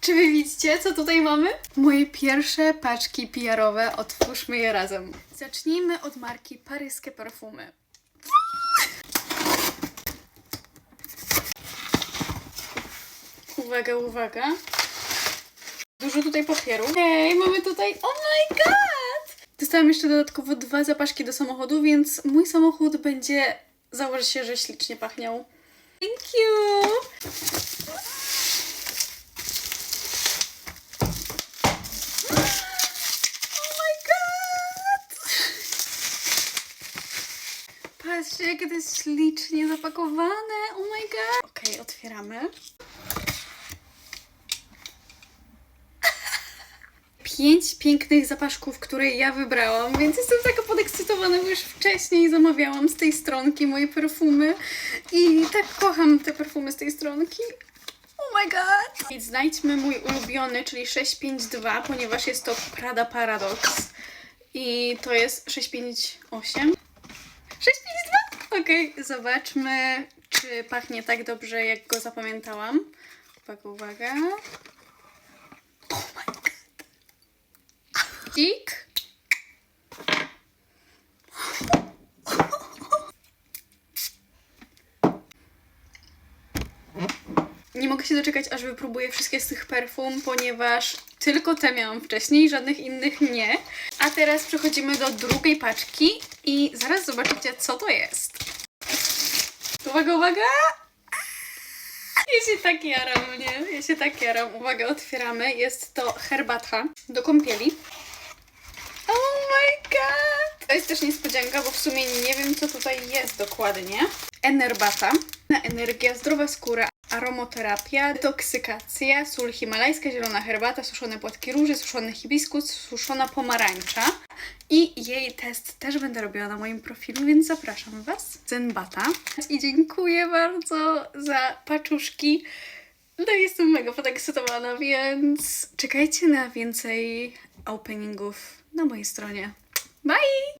Czy wy widzicie, co tutaj mamy? Moje pierwsze paczki PR-owe, otwórzmy je razem. Zacznijmy od marki Paryskie Perfumy. Uwaga, uwaga. Dużo tutaj papieru. Hej, mamy tutaj... Oh my god! Dostałam jeszcze dodatkowo dwa zapaszki do samochodu, więc mój samochód będzie... Założę się, że ślicznie pachniał. Thank you! Oh my god! Patrzcie, jakie to jest ślicznie zapakowane. Oh my god. Okej, otwieramy. Pięć pięknych zapaszków, które ja wybrałam, więc jestem taka podekscytowana, bo już wcześniej zamawiałam z tej stronki moje perfumy i tak kocham te perfumy z tej stronki. Oh my god! I znajdźmy mój ulubiony, czyli 652, ponieważ jest to Prada Paradox. I to jest 658. 652? Okej, zobaczmy, czy pachnie tak dobrze, jak go zapamiętałam. Uwaga, uwaga. Oh my god. Tik. Nie mogę się doczekać, aż wypróbuję wszystkie z tych perfum, ponieważ tylko te miałam wcześniej, żadnych innych nie. A teraz przechodzimy do drugiej paczki i zaraz zobaczycie, co to jest. Uwaga, uwaga! Ja się tak jaram, nie? Ja się tak jaram. Uwaga, otwieramy. Jest to herbata do kąpieli. Oh my god! To jest też niespodzianka, bo w sumie nie wiem, co tutaj jest dokładnie. Enerbata, energia, zdrowa skóra, aromoterapia, detoksykacja, sól himalajska, zielona herbata, suszone płatki róży, suszony hibiskus, suszona pomarańcza. I jej test też będę robiła na moim profilu, więc zapraszam Was. Zenbata. I dziękuję bardzo za paczuszki. No jestem mega podekscytowana, więc czekajcie na więcej openingów na mojej stronie. Bye!